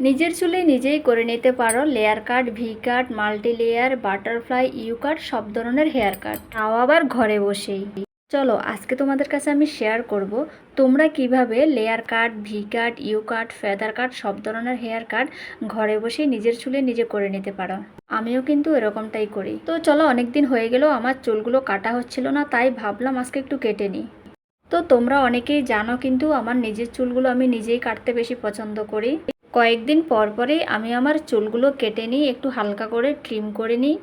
নিজের চুলে নিজেই করে নিতে পারো layer cut V cut multi layer butterfly U cut সব ধরনের হেয়ার কাট তাও আবার ঘরে বসেই। চলো, আজকে তোমাদের কাছে আমি শেয়ার করব, তোমরা কীভাবে layer cut V cut U cut feather cut সব ধরনের হেয়ার কাট ঘরে বসেই নিজের চুলে নিজে করে নিতে পারো। আমিও কিন্তু এরকমটাই করি। তো চলো অনেক দিন হয়ে গেল, আমার চুলগুলো কাটা হচ্ছিল না, তাই ভাবলাম আজকে একটু কেটে নিই। তো তোমরা অনেকেই জানো কিন্তু, আমার নিজের চুলগুলো আমি নিজেই কাটতে বেশি পছন্দ করি। কয়েকদিন পর পরেই আমি আমার চুলগুলো কেটে নিই, একটু হালকা করে ট্রিম করে নিই।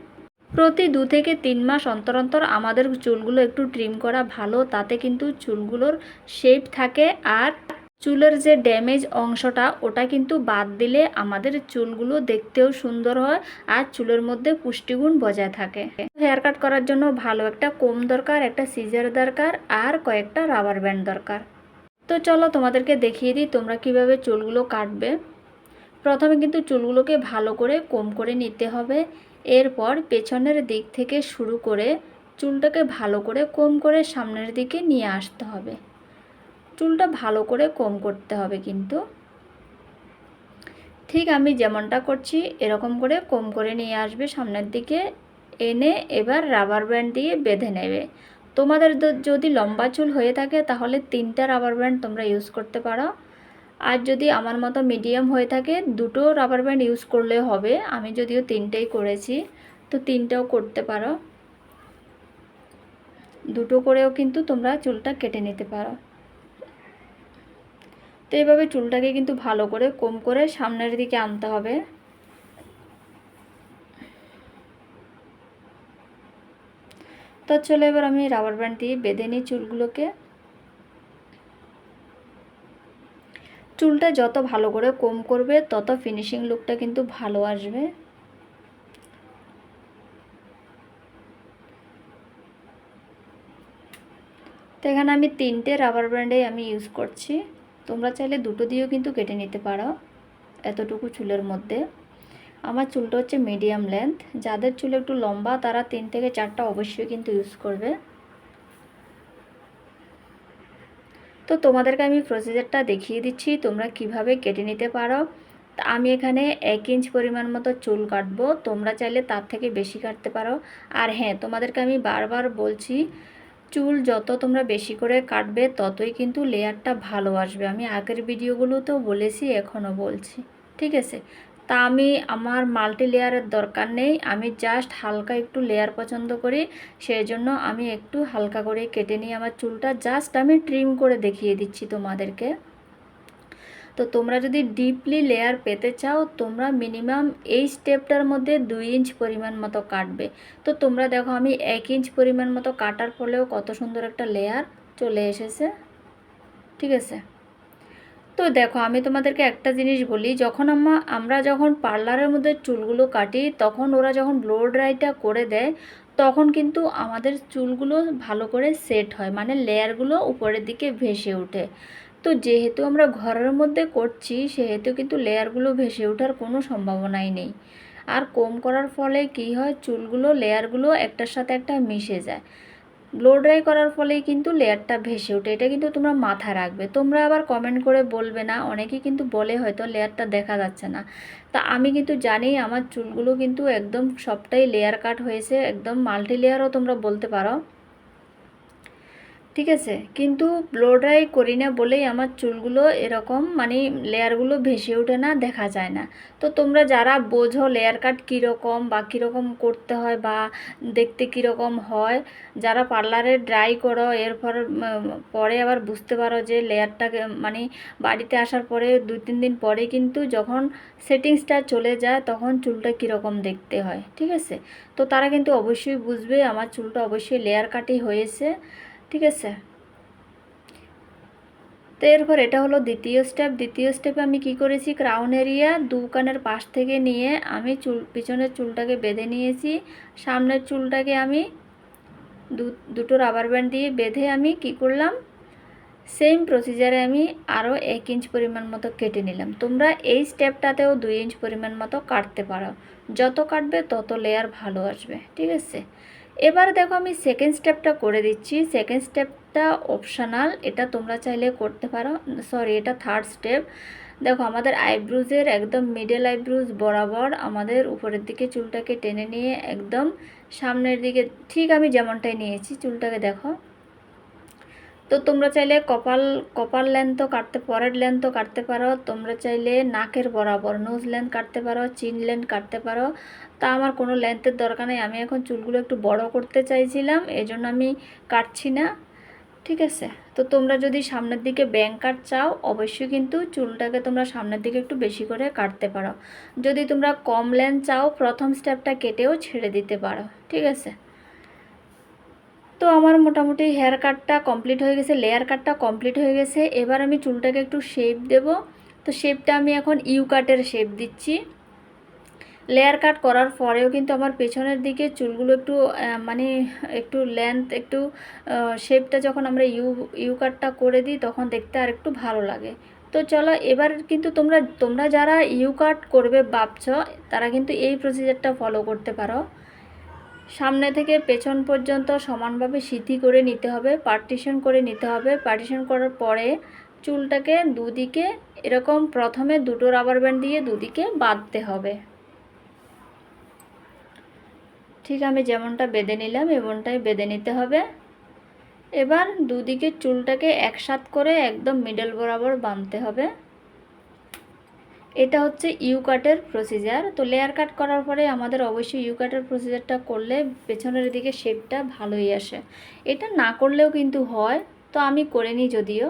প্রতি দু থেকে তিন মাস অন্তর অন্তর আমাদের চুলগুলো একটু ট্রিম করা ভালো, তাতে কিন্তু চুলগুলোর শেপ থাকে আর চুলের যে ড্যামেজ অংশটা, ওটা কিন্তু বাদ দিলে আমাদের চুলগুলো দেখতেও সুন্দর হয় আর চুলের মধ্যে পুষ্টিগুণ বজায় থাকে। হেয়ার কাট করার জন্য ভালো একটা কোম দরকার, একটা সিজার দরকার আর কয়েকটা রাবার ব্যান্ড দরকার। তো চলো তোমাদেরকে দেখিয়ে দিই তোমরা কীভাবে চুলগুলো কাটবে। প্রথমে কিন্তু চুলগুলোকে ভালো করে কম করে নিতে হবে। এরপর পেছনের দিক থেকে শুরু করে চুলটাকে ভালো করে কম করে সামনের দিকে নিয়ে আসতে হবে। চুলটা ভালো করে কম করতে হবে কিন্তু। ঠিক আমি যেমনটা করছি, এরকম করে কম করে নিয়ে আসবে সামনের দিকে, এনে এবার রাবার ব্যান্ড দিয়ে বেঁধে নেবে। তোমাদের যদি লম্বা চুল হয়ে থাকে তাহলে তিনটা রাবার ব্যান্ড তোমরা ইউজ করতে পারো। আর যদি আমার মতো মিডিয়াম হয়ে থাকে, দুটো রাবার ব্যান্ড ইউজ করলে হবে। আমি যদিও তিনটেই করেছি, তো তিনটাও করতে পারো। দুটো করেও কিন্তু তোমরা চুলটা কেটে নিতে পারো। তো এইভাবে চুলটাকে কিন্তু ভালো করে কম করে সামনের দিকে আনতে হবে। তো চলো এবার আমি রাবার ব্যান্ড দিয়ে বেঁধে নিই চুলগুলোকে। চুলটা যত ভালো করে কম করবে, তত ফিনিশিং লুকটা কিন্তু ভালো আসবে। তো এখানে আমি তিনটে রাবার ব্যান্ডে আমি ইউজ করছি। তোমরা চাইলে দুটো দিয়েও কিন্তু কেটে নিতে পারো এতটুকু চুলের মধ্যে। আমার চুলটা হচ্ছে মিডিয়াম লেন্থ যাদের চুল একটু লম্বা, তারা তিন থেকে চারটা অবশ্যই কিন্তু ইউজ করবে। তো তোমাদেরকে আমি প্রসিজারটা দেখিয়ে দিচ্ছি, তোমরা কীভাবে কেটে নিতে পারো। আমি এখানে এক ইঞ্চ পরিমাণ মতো চুল কাটবো, তোমরা চাইলে তার থেকে বেশি কাটতে পারো। আর হ্যাঁ তোমাদেরকে আমি বারবার বলছি, চুল যত তোমরা বেশি করে কাটবে, ততই কিন্তু লেয়ারটা ভালো আসবে। আমি আগের ভিডিওগুলোতেও বলেছি, এখনও বলছি। ঠিক আছে? তা আমি আমার মাল্টি লেয়ারের দরকার নেই। আমি জাস্ট হালকা একটু লেয়ার পছন্দ করি সেই জন্য আমি একটু হালকা করে কেটে নিই আমার চুলটা। জাস্ট আমি ট্রিম করে দেখিয়ে দিচ্ছি তোমাদেরকে। তো তোমরা যদি ডিপলি লেয়ার পেতে চাও, তোমরা মিনিমাম এই স্টেপটার মধ্যে দুই ইঞ্চ পরিমাণ মতো কাটবে। তো তোমরা দেখো আমি এক ইঞ্চ পরিমাণ মতো কাটার ফলেও কত সুন্দর একটা লেয়ার চলে এসেছে। ঠিক আছে? তো দেখো, আমি তোমাদেরকে একটা জিনিস বলি, যখন আমা আমরা যখন পার্লারের মধ্যে চুলগুলো কাটি, তখন ওরা যখন ব্লো ড্রাইটা করে দেয়, তখন কিন্তু আমাদের চুলগুলো ভালো করে সেট হয় মানে লেয়ারগুলো উপরের দিকে ভেসে ওঠে। তো যেহেতু আমরা ঘরের মধ্যে করছি, সেহেতু কিন্তু লেয়ারগুলো ভেসে ওঠার কোনো সম্ভাবনাই নেই। আর কম করার ফলে কি হয়, চুলগুলো, লেয়ারগুলো একটার সাথে একটা মিশে যায়। ব্লো ড্রাই করার ফলেই কিন্তু লেয়ারটা ভেসে ওঠে। এটা কিন্তু তোমরা মাথা রাখবে। তোমরা আবার কমেন্ট করে বলবে না, অনেকেই কিন্তু বলে হয়তো লেয়ারটা দেখা যাচ্ছে না। তা আমি কিন্তু জানি আমার চুলগুলো কিন্তু একদম সবটাই লেয়ার কাট হয়েছে, একদম মাল্টি লেয়ারও তোমরা বলতে পারো। ঠিক আছে? কিন্তু ব্লো ড্রাই করি না বলেই আমার চুলগুলো এরকম মানে লেয়ারগুলো ভেসে ওঠে না, দেখা যায় না। তো তোমরা যারা বোঝো লেয়ার কাট কীরকম বা কীরকম করতে হয় বা দেখতে কীরকম হয়, যারা পার্লারে ড্রাই করো এরপর পরে আবার বুঝতে পারো যে লেয়ারটাকে মানে বাড়িতে আসার পরে দুই তিন দিন পরে কিন্তু যখন সেটিংসটা চলে যায় তখন চুলটা কীরকম দেখতে হয়, ঠিক আছে? তো তারা কিন্তু অবশ্যই বুঝবে, আমার চুলটা অবশ্যই লেয়ার কাটই হয়েছে। ঠিক আছে? তো এরপর এটা হলো দ্বিতীয় স্টেপ দ্বিতীয় স্টেপে আমি কি করেছি? ক্রাউন এরিয়া দু কানের পাশ থেকে নিয়ে আমি চুল, পিছনের চুলটাকে বেঁধে নিয়েছি। সামনের চুলটাকে আমি দুটো রাবার ব্যান্ড দিয়ে বেঁধে আমি কি করলাম? সেম প্রসিজারে আমি আরও এক ইঞ্চ পরিমাণ মতো কেটে নিলাম। তোমরা এই স্টেপটাতেও দুই ইঞ্চ পরিমাণ মতো কাটতে পারো। যত কাটবে তত লেয়ার ভালো আসবে। ঠিক আছে? এবার দেখো আমি সেকেন্ড স্টেপটা করে দিচ্ছি। সেকেন্ড স্টেপটা অপশনাল এটা তোমরা চাইলে করতে পারো। সরি এটা থার্ড স্টেপ দেখো, আমাদের আইব্রুজের একদম মিডল আইব্রুজ বরাবর আমাদের উপরের দিকে চুলটাকে টেনে নিয়ে একদম সামনের দিকে, ঠিক আমি যেমনটাই নিয়েছি, চুলটাকে দেখো। তো তোমরা চাইলে কপাল কপাল লেন্থও কাটতে পরের লেন্থও কাটতে পারো। তোমরা চাইলে নাকের বরাবর নোজ লেন্থ কাটতে পারো চিন লেন্থ কাটতে পারো। তা আমার কোনো লেন্থের দরকার নেই। আমি এখন চুলগুলো একটু বড় করতে চাইছিলাম এই জন্য আমি কাটছি না। ঠিক আছে? তো তোমরা যদি সামনের দিকে ব্যাং কাট চাও, অবশ্যই কিন্তু চুলটাকে তোমরা সামনের দিকে একটু বেশি করে কাটতে পারো। যদি তোমরা কম লেন্থ চাও, প্রথম স্টেপটা কেটেও ছেড়ে দিতে পারো। ঠিক আছে? তো আমার মোটামুটি হেয়ার কাটটা কমপ্লিট হয়ে গেছে লেয়ার কাটটা কমপ্লিট হয়ে গেছে। এবার আমি চুলটাকে একটু শেপ দেব। তো শেপটা আমি এখন ইউ কাটের শেপ দিচ্ছি। লেয়ার কাট করার পরেও কিন্তু আমার পেছনের দিকে চুলগুলো একটু মানে একটু লেন্থ একটু শেপটা যখন আমরা ইউ ইউ কাটটা করে দিই তখন দেখতে আর একটু ভালো লাগে। তো চলো এবার কিন্তু তোমরা তোমরা যারা ইউ কাট করবে ভাবছ, তারা কিন্তু এই প্রসিজারটা ফলো করতে পারো। সামনে থেকে পেছন পর্যন্ত সমানভাবে সিদ্ধি করে নিতে হবে পার্টিশন করে নিতে হবে। পার্টিশন করার পরে চুলটাকে দুদিকে, এরকম প্রথমে দুটো রাবার ব্যান্ড দিয়ে দুদিকে বাঁধতে হবে। ঠিক আমি যেমনটা বেঁধে নিলাম, এমনটাই বেঁধে নিতে হবে। এবার দুদিকে চুলটাকে একসাথ করে একদম মিডল বরাবর বাঁধতে হবে। এটা হচ্ছে ইউ কাটের প্রসিজার তো লেয়ার কাট করার পরে আমাদের অবশ্যই ইউ কাটের প্রসিজারটা করলে পেছনের দিকে শেপটা ভালোই আসে। এটা না করলেও কিন্তু হয়। তো আমি করে নিই যদিও।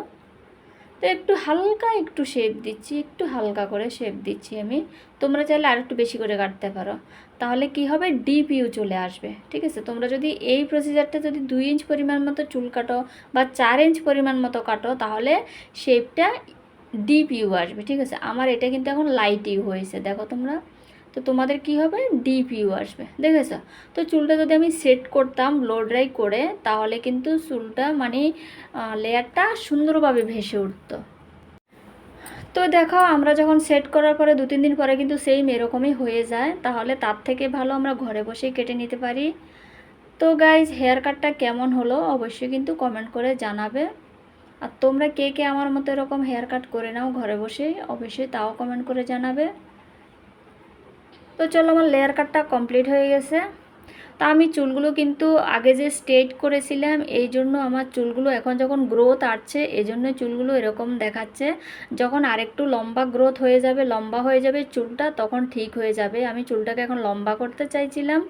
তো একটু হালকা একটু শেপ দিচ্ছি, একটু হালকা করে শেপ দিচ্ছি আমি। তোমরা চাইলে আর একটু বেশি করে কাটতে পারো। তাহলে কি হবে? ডিপ ইউ চলে আসবে, ঠিক আছে? তোমরা যদি এই প্রসিজারটা যদি দুই ইঞ্চ পরিমাণ মতো চুল কাটো বা চার ইঞ্চ পরিমাণ মতো কাটো, তাহলে শেপটা ডিপ ইউ আসবে, ঠিক আছে? আমার এটা কিন্তু এখন লাইট ইউ হয়েছে, দেখো তোমরা। তো তোমাদের কি হবে? ডিপ ইউ আসবে, দেখেছ? তো চুলটা যদি আমি সেট করতাম ব্লো ড্রাই করে, তাহলে কিন্তু চুলটা মানে লেয়ারটা সুন্দরভাবে ভেসে উঠতো। তো দেখো, আমরা যখন সেট করার পরে দু, তিন দিন পরে কিন্তু সেম এরকমই হয়ে যায়। তাহলে তার থেকে ভালো আমরা ঘরে বসেই কেটে নিতে পারি। তো গাইজ হেয়ার কাটটা কেমন হলো অবশ্যই কিন্তু কমেন্ট করে জানাবে। আর তোমরা কে কে আমার মতো এরকম হেয়ার কাট করে নাও ঘরে বসেই, অবশ্যই তাও কমেন্ট করে জানাবে। তো চলো আমার লেয়ার কাটটা কমপ্লিট হয়ে গেছে। তা আমি চুলগুলো কিন্তু আগে যে স্ট্রেট করেছিলাম, এই জন্য আমার চুলগুলো এখন যখন গ্রোথ আসছে, এই জন্য চুলগুলো এরকম দেখাচ্ছে। যখন আরেকটু লম্বা গ্রোথ হয়ে যাবে, লম্বা হয়ে যাবে চুলটা, তখন ঠিক হয়ে যাবে। আমি চুলটাকে এখন লম্বা করতে চাইছিলাম।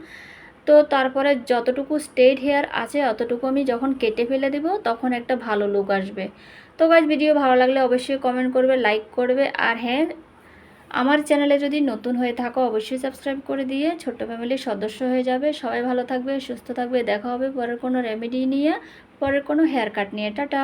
তো তারপরে যতটুকু স্ট্রেট হেয়ার আছে, অতটুকু আমি যখন কেটে ফেলে দেব, তখন একটা ভালো লুক আসবে। তো গাছ ভিডিও ভালো লাগলে অবশ্যই কমেন্ট করবে লাইক করবে। আর হ্যাঁ আমার চ্যানেলে যদি নতুন হয়ে থাকো, অবশ্যই সাবস্ক্রাইব করে দিয়ে ছোট ফ্যামিলির সদস্য হয়ে যাবে। সবাই ভালো থাকবে, সুস্থ থাকবে। দেখা হবে পরের কোনো রেমেডি নিয়ে, পরের কোনো হেয়ার কাট নিয়ে। টাটা!